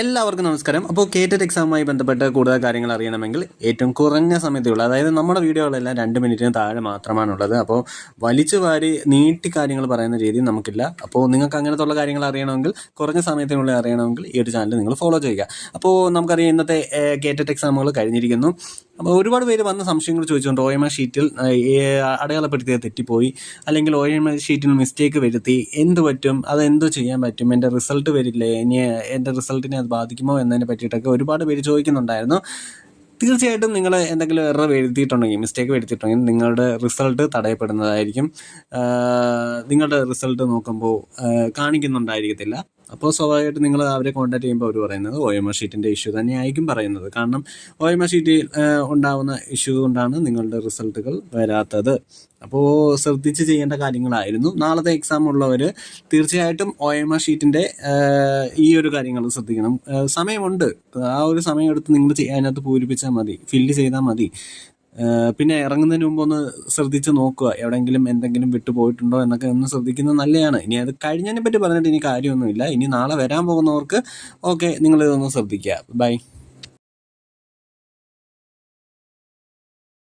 എല്ലാവർക്കും നമസ്കാരം. അപ്പോൾ കേറ്റഡ് എക്സാമുമായി ബന്ധപ്പെട്ട് കൂടുതൽ കാര്യങ്ങൾ അറിയണമെങ്കിൽ ഏറ്റവും കുറഞ്ഞ സമയത്തുള്ള അതായത് നമ്മുടെ വീഡിയോകളെല്ലാം രണ്ട് മിനിറ്റിന് താഴെ മാത്രമാണുള്ളത്. അപ്പോൾ വലിച്ചു വാരി നീട്ടി കാര്യങ്ങൾ പറയുന്ന രീതി നമുക്കില്ല. അപ്പോൾ നിങ്ങൾക്ക് അങ്ങനത്തെ ഉള്ള കാര്യങ്ങൾ അറിയണമെങ്കിൽ കുറഞ്ഞ സമയത്തിനുള്ളിൽ അറിയണമെങ്കിൽ ഈ ഒരു ചാനൽ നിങ്ങൾ ഫോളോ ചെയ്യുക. അപ്പോൾ നമുക്കറിയാം ഇന്നത്തെ കേറ്റഡ് എക്സാമുകൾ കഴിഞ്ഞിരിക്കുന്നു. അപ്പോൾ ഒരുപാട് പേര് വന്ന സംശയങ്ങൾ ചോദിച്ചുകൊണ്ട് ഒ എം എ ഷീറ്റിൽ അടയാളപ്പെടുത്തിയത് തെറ്റിപ്പോയി. അല്ലെങ്കിൽ ഒ എം എ ഷീറ്റിൽ മിസ്റ്റേക്ക് വരുത്തി. എന്ത് പറ്റും? അത് എന്തോ ചെയ്യാൻ പറ്റും? എന്റെ റിസൾട്ട് വരില്ലേ? ഇനി എന്റെ റിസൾട്ടിനെ അത് ബാധിക്കുമോ എന്നതിനെ പറ്റിയിട്ടൊക്കെ ഒരുപാട് പേര് ചോദിക്കുന്നുണ്ടായിരുന്നു. തീർച്ചയായിട്ടും നിങ്ങൾ എന്തെങ്കിലും എറർ വരുത്തിയിട്ടുണ്ടെങ്കിൽ മിസ്റ്റേക്ക് വരുത്തിയിട്ടുണ്ടെങ്കിൽ നിങ്ങളുടെ റിസൾട്ട് തടയപ്പെടുന്നതായിരിക്കും. നിങ്ങളുടെ റിസൾട്ട് നോക്കുമ്പോൾ കാണിക്കുന്നുണ്ടായിരിക്കത്തില്ല. അപ്പോൾ സ്വാഭാവികമായിട്ട് നിങ്ങൾ അവരെ കോൺടാക്ട് ചെയ്യുമ്പോൾ അവർ പറയുന്നത് ഒ എം ആർ ഷീറ്റിന്റെ ഇഷ്യൂ തന്നെയായിരിക്കും പറയുന്നത്. കാരണം ഒ എം ആർ ഷീറ്റിൽ ഉണ്ടാകുന്ന ഇഷ്യൂ കൊണ്ടാണ് നിങ്ങളുടെ റിസൾട്ടുകൾ വരാത്തത്. അപ്പോൾ ശ്രദ്ധിച്ച് ചെയ്യേണ്ട കാര്യങ്ങളായിരുന്നു. നാളത്തെ എക്സാം ഉള്ളവർ തീർച്ചയായിട്ടും ഒ എം ആർ ഷീറ്റിന്റെ ഈ ഒരു കാര്യങ്ങൾ ശ്രദ്ധിക്കണം. സമയമുണ്ട്. ആ ഒരു സമയം എടുത്ത് നിങ്ങൾ അതിനകത്ത് പൂരിപ്പിച്ചാൽ മതി. ഫില്ല് ചെയ്താൽ മതി. പിന്നെ ഇറങ്ങുന്നതിന് മുമ്പ് ഒന്ന് ശ്രദ്ധിച്ച് നോക്കുക. എവിടെയെങ്കിലും എന്തെങ്കിലും വിട്ടുപോയിട്ടുണ്ടോ എന്നൊക്കെ ഒന്ന് ശ്രദ്ധിക്കുന്നത് നല്ലതാണ്. ഇനി അത് കഴിഞ്ഞതിനെ പറ്റി പറഞ്ഞിട്ട് ഇനി കാര്യമൊന്നുമില്ല. ഇനി നാളെ വരാൻ പോകുന്നവർക്ക് ഓക്കെ നിങ്ങൾ ഇതൊന്ന് ശ്രദ്ധിക്കുക. ബൈ.